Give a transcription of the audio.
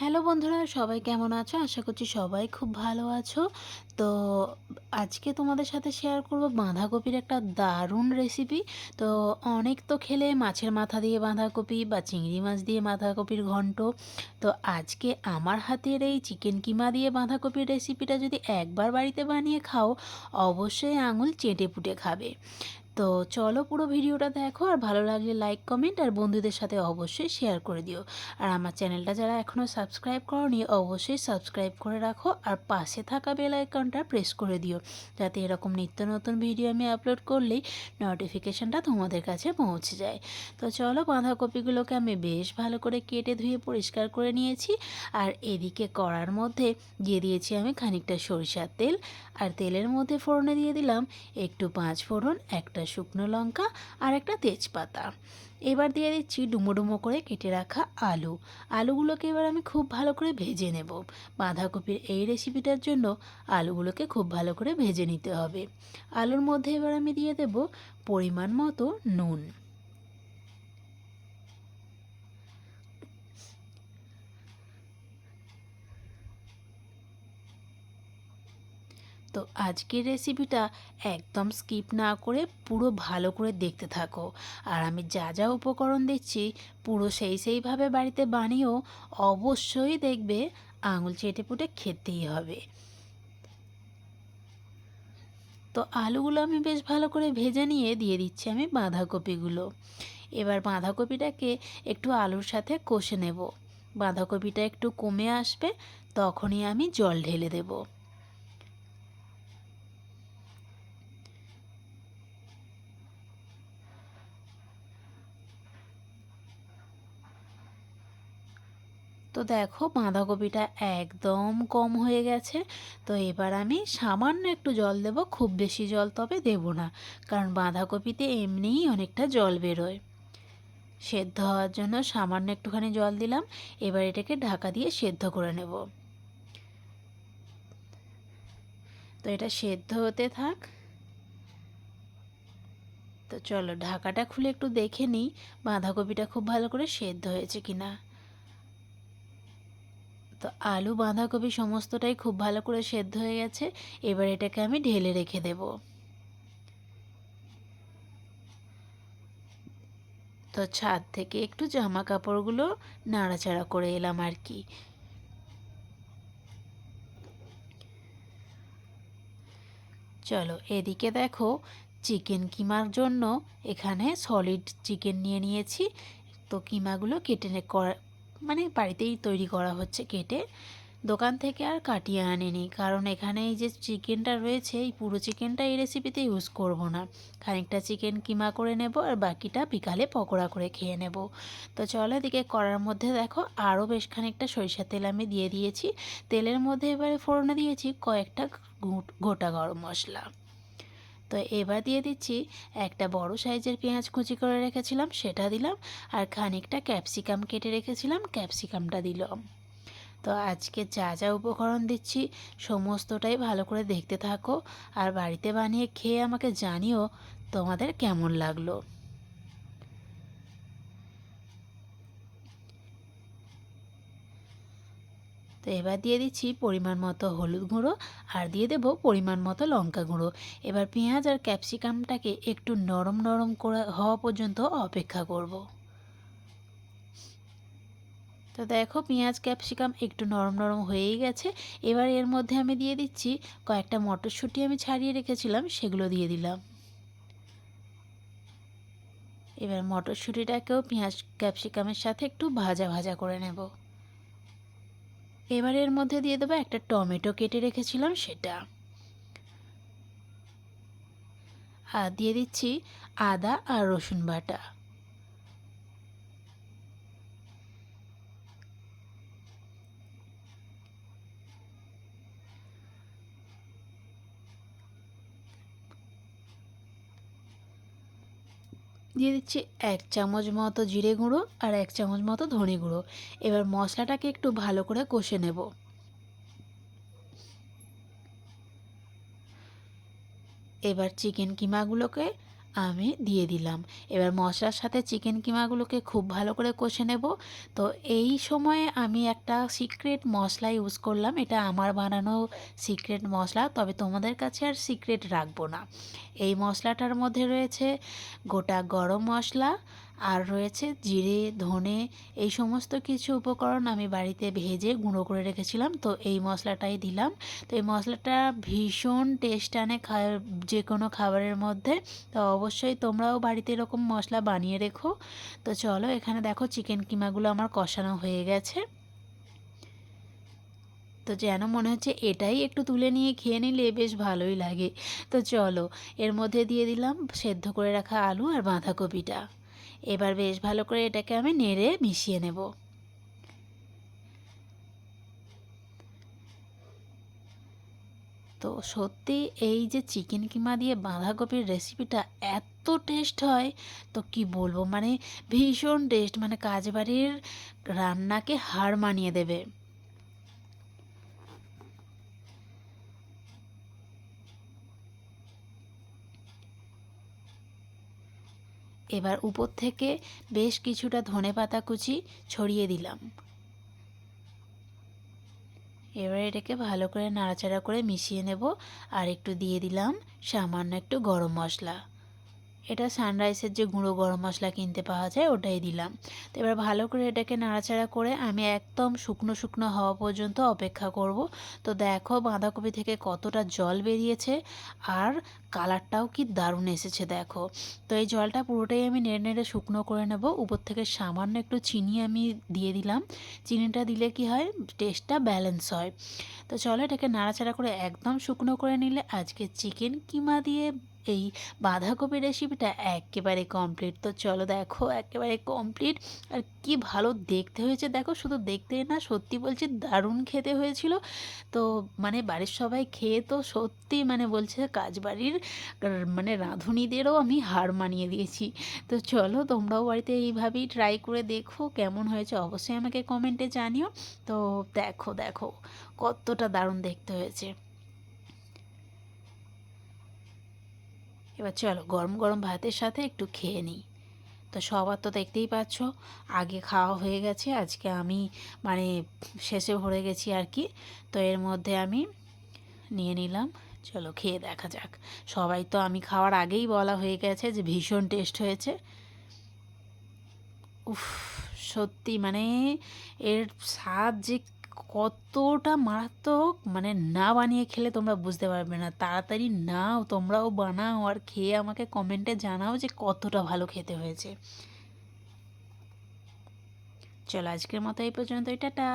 Hello বন্ধুরা, সবাই কেমন আছো? আশা করছি সবাই খুব ভালো আছো। তো আজকে তোমাদের সাথে শেয়ার করব বাঁধাকপির একটা দারুণ রেসিপি তো অনেক তো খেলে মাছের মাথা দিয়ে বাঁধাকপি বা চিংড়ি মাছ দিয়ে বাঁধাকপির ঘন্ট। তো আজকে আমার হাতের এই চিকেন কিমা দিয়ে বাঁধাকপির রেসিপিটা যদি একবার বাড়িতে বানিয়ে খাও, অবশ্যই আঙুল চেটে পুটে খাবে। তো চলো পুরো ভিডিওটা দেখো, আর ভালো লাগলে লাইক কমেন্ট আর বন্ধুদের সাথে অবশ্যই শেয়ার করে দিও। আর আমার চ্যানেলটা যারা এখনও সাবস্ক্রাইব করনি, অবশ্যই সাবস্ক্রাইব করে রাখো, আর পাশে থাকা বেল আইকনটা প্রেস করে দিও, যাতে এরকম নিত্য নতুন ভিডিও আমি আপলোড করলেই নোটিফিকেশানটা তোমাদের কাছে পৌঁছে যায়। তো চলো বাঁধাকপিগুলোকে আমি বেশ ভালো করে কেটে ধুয়ে পরিষ্কার করে নিয়েছি, আর এদিকে কড়ার মধ্যে দিয়ে দিয়েছি আমি খানিকটা সরিষার তেল, আর তেলের মধ্যে ফোড়নে দিয়ে দিলাম একটু পাঁচ ফোড়ন, একটা শুকনো লঙ্কা আর একটা তেজপাতা। এবার দিয়ে দিচ্ছি ডুমো ডুমো করে কেটে রাখা আলু। আলুগুলোকে এবার আমি খুব ভালো করে ভেজে নেব। বাঁধাকপির এই রেসিপিটার জন্য আলুগুলোকে খুব ভালো করে ভেজে নিতে হবে। আলুর মধ্যে এবার আমি দিয়ে দেব পরিমাণ মতো নুন। তো আজকের রেসিপিটা একদম স্কিপ না করে পুরো ভালো করে দেখতে থাকো। আর আমি যা যা উপকরণ দিচ্ছি পুরো সেই সেইভাবে বাড়িতে বানিয়েও অবশ্যই দেখবে আঙুল চেটে পুটে খেতেই হবে। তো আলুগুলো আমি বেশ ভালো করে ভেজে নিয়ে দিয়ে দিচ্ছি আমি বাঁধাকপিগুলো। এবার বাঁধাকপিটাকে একটু আলুর সাথে কষে নেব। বাঁধাকপিটা একটু কমে আসবে, তখনই আমি জল ঢেলে দেবো। তো দেখো বাঁধাকপিটা একদম কম হয়ে গেছে। তো এবার আমি সামান্য একটু জল দেব, খুব বেশি জল তবে দেব না, কারণ বাঁধাকপিতে এমনিই অনেকটা জল বেরোয়। সেদ্ধ হওয়ার জন্য সামান্য একটুখানি জল দিলাম, এবার এটাকে ঢাকা দিয়ে সেদ্ধ করে নেব। তো এটা সেদ্ধ হতে থাক। তো চলো ঢাকাটা খুলে একটু দেখে নিই, বাঁধাকপিটা খুব ভালো করে সেদ্ধ হয়েছে কিনা। তো আলু, বাঁধাকপি সমস্তটাই খুব ভালো করে সেদ্ধ হয়ে গেছে। এবার এটাকে আমি ঢেলে রেখে দেব। তো ছাদ থেকে একটু জামা কাপড়গুলো নাড়াচাড়া করে এলাম আর কি। চলো, এদিকে দেখো চিকেন কিমার জন্য এখানে সলিড চিকেন নিয়ে নিয়েছি। তো কিমাগুলো কেটে মানে বাড়িতেই তৈরি করা হচ্ছে কেটে। দোকান থেকে আর কাটিয়ে আনেনি। কারণ এখানে এই যে চিকেনটা রয়েছে, এই পুরো চিকেনটা এই রেসিপিতে ইউজ করব না। খানিকটা চিকেন কিমা করে নেব আর বাকিটা বিকালে পকোড়া করে খেয়ে নেব। তো চলো এদিকে করার মধ্যে দেখো আরও বেশ খানিকটা সরিষার তেল আমি দিয়ে দিয়েছি। তেলের মধ্যে এবারে ফোড়নে দিয়েছি কয়েকটা গোটা গরম মশলা। তো এবার দিয়ে দিচ্ছি একটা বড় সাইজের পেঁয়াজ কুচি করে রেখেছিলাম, সেটা দিলাম আর খানিকটা ক্যাপসিকাম কেটে রেখেছিলাম, ক্যাপসিকামটা দিলাম। তো আজকে যা যা উপকরণ দিচ্ছি সমস্তটাই ভালো করে দেখতে থাকো আর বাড়িতে বানিয়ে খেয়ে আমাকে জানিও তোমাদের কেমন লাগল। এবার দিয়ে দিচ্ছি পরিমাণ মতো হলুদ গুঁড়ো আর দিয়ে দেব পরিমাণ মতো লঙ্কা গুঁড়ো। এবার পেঁয়াজ আর ক্যাপসিকামটাকে একটু নরম নরম করে হওয়া পর্যন্ত অপেক্ষা করব। তো দেখো পেঁয়াজ, ক্যাপসিকাম একটু নরম নরম হয়েই গেছে। এবার এর মধ্যে আমি দিয়ে দিচ্ছি কয়েকটা মটরশুঁটি আমি ছাড়িয়ে রেখেছিলাম, সেগুলো দিয়ে দিলাম। এবার মটরশুঁটিটাকেও পেঁয়াজ, ক্যাপসিকামের সাথে একটু ভাজা ভাজা করে নেব। এবার এর মধ্যে দিয়ে দেবো একটা টমেটো কেটে রেখেছিলাম সেটা। আর দিয়ে দিচ্ছি আদা আর রসুন বাটা। দিয়ে দিচ্ছি এক চামচ মতো জিরে গুঁড়ো আর এক চামচ মতো ধনে গুঁড়ো। এবার মশলাটাকে একটু ভালো করে কষে নেব। এবার চিকেন কিমাগুলোকে আমি দিয়ে দিলাম। এবার মশলার সাথে চিকেন কিমাগুলোকে খুব ভালো করে কষে নেব। তো এই সময়ে আমি একটা সিক্রেট মশলা ইউজ করলাম। এটা আমার বানানো সিক্রেট মশলা, তবে তোমাদের কাছে আর সিক্রেট রাখব না। এই মশলাটার মধ্যে রয়েছে গোটা গরম মশলা আর রয়েছে জিরে, ধনে, এই সমস্ত কিছু উপকরণ আমি বাড়িতে ভেজে গুঁড়ো করে রেখেছিলাম। তো এই মশলাটাই দিলাম। তো এই মশলাটা ভীষণ টেস্ট আনে যে কোনো খাবারের মধ্যে। তো অবশ্যই তোমরাও বাড়িতে এরকম মশলা বানিয়ে রেখো। তো চলো, এখানে দেখো চিকেন কিমাগুলো আমার কষানো হয়ে গেছে। তো যেন মনে হচ্ছে এটাই একটু তুলে নিয়ে খেয়ে নিলে বেশ ভালোই লাগে। তো চলো, এর মধ্যে দিয়ে দিলাম সেদ্ধ করে রাখা আলু আর বাঁধাকপিটা। এবার বেশ ভালো করে এটাকে আমি নেড়ে মিশিয়ে নেব। তো সত্যি এই যে চিকেন কিমা দিয়ে বাঁধাকপির রেসিপিটা এত টেস্ট হয়, তো কি বলব? মানে ভীষণ টেস্ট মানে কাজবাড়ির রান্নাকে হার মানিয়ে দেবে। এবার উপর থেকে বেশ কিছুটা ধনে পাতা কুচি ছড়িয়ে দিলাম। এবার এটাকে ভালো করে নাড়াচাড়া করে মিশিয়ে নেব আর একটু দিয়ে দিলাম সামান্য একটু গরম মশলা। এটা সানরাইসের যে গুঁড়ো গরম মশলা কিনতে পাওয়া যায়, ওটাই দিলাম। তো এবার ভালো করে এটাকে নাড়াচাড়া করে আমি একদম শুকনো শুকনো হওয়া পর্যন্ত অপেক্ষা করব। তো দেখো বাঁধাকপি থেকে কতটা জল বেরিয়েছে আর কালারটাও কি দারুণ এসেছে দেখো। তো এই জলটা পুরোটাই আমি নেড়ে নেড়ে শুকনো করে নেব। উপর থেকে সামান্য একটু চিনি আমি দিয়ে দিলাম। চিনিটা দিলে কি হয় টেস্টটা ব্যালেন্স হয়। তো চলো এটাকে নাড়াচাড়া করে একদম শুকনো করে নিলে আজকে চিকেন কিমা দিয়ে এই বাঁধাকপি রেসিপিটা একেবারে কমপ্লিট তো চলো দেখো, একেবারে কমপ্লিট আর কি ভালো দেখতে হয়েছে, দেখো, শুধু দেখতে না, সত্যি বলছি, দারুণ খেতে হয়েছিল। তো মানে বাড়ির সবাই খেয়ে তো সত্যি মানে বলছে কাজ বাড়ির মানে রাঁধুনিদেরও আমি হার মানিয়ে দিয়েছি। তো চলো, তোমরাও বাড়িতে এইভাবেই ট্রাই করে দেখো, কেমন হয়েছে অবশ্যই আমাকে কমেন্টে জানিও। তো দেখো দেখো, কতটা দারুণ দেখতে হয়েছে। এবার চলো গরম গরম ভাতের সাথে একটু খেয়ে নিই। তো সবার তো দেখতেই পাচ্ছ, আগে খাওয়া হয়ে গেছে, আজকে আমি মানে শেষে ভরে গেছি আর কি। তো এর মধ্যে আমি নিয়ে নিলাম। চলো খেয়ে দেখা যাক। সবাই তো আমি খাওয়ার আগেই বলা হয়ে গেছে যে ভীষণ টেস্ট হয়েছে। উফ, সত্যি মানে এর স্বাদ যে কতটা মারাত্মক মানে না বানিয়ে খেলে তোমরা বুঝতে পারবে না। তাড়াতাড়ি নাও, তোমরাও বানাও আর খেয়ে আমাকে কমেন্টে জানাও যে কতটা ভালো খেতে হয়েছে। চলো আজকের মতো এই পর্যন্ত টাটা।